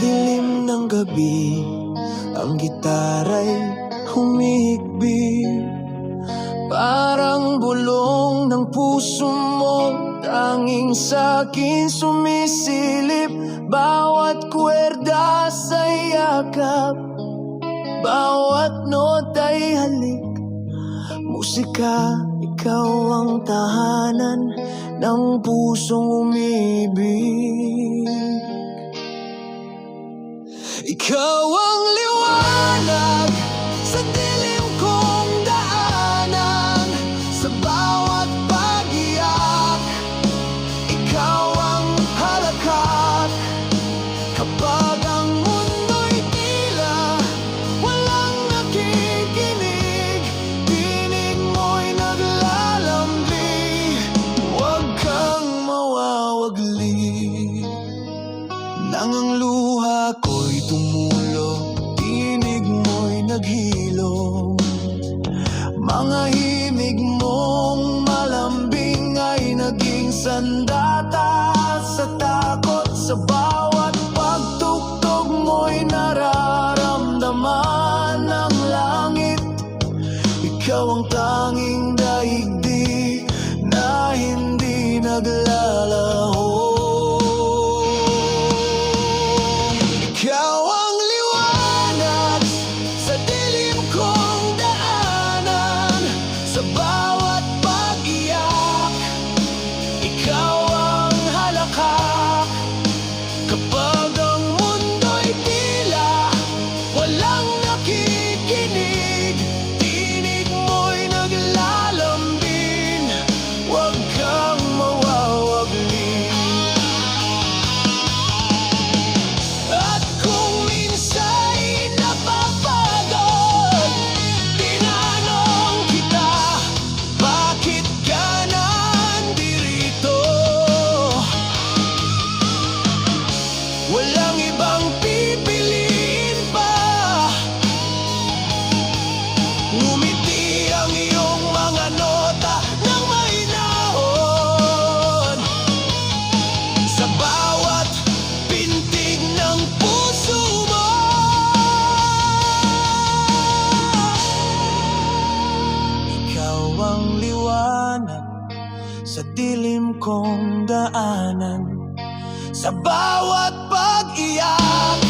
dilim ng gabi Ang gitara'y humihigbi. Parang bulong ng puso mo Tanging sa'kin sumisilip. Bawat kwerda sa yakap Bawat nota'y halik. Musika, ikaw ang tahanan Ng pusong umibig. Ikaw ang liwanag Sa dilim sandata Sa takot sa bawat pagtugtog mo'y nararamdaman ng langit. Ikaw ang tanging daigdig Na hindi naglalaho Walang ibang pipiliin pa. Ngumiti ang iyong mga nota ng mahinahon. Sa bawat pintig ng puso mo. Ikaw ang liwanag sa dilim kong daanan Sa bawat pag-iyak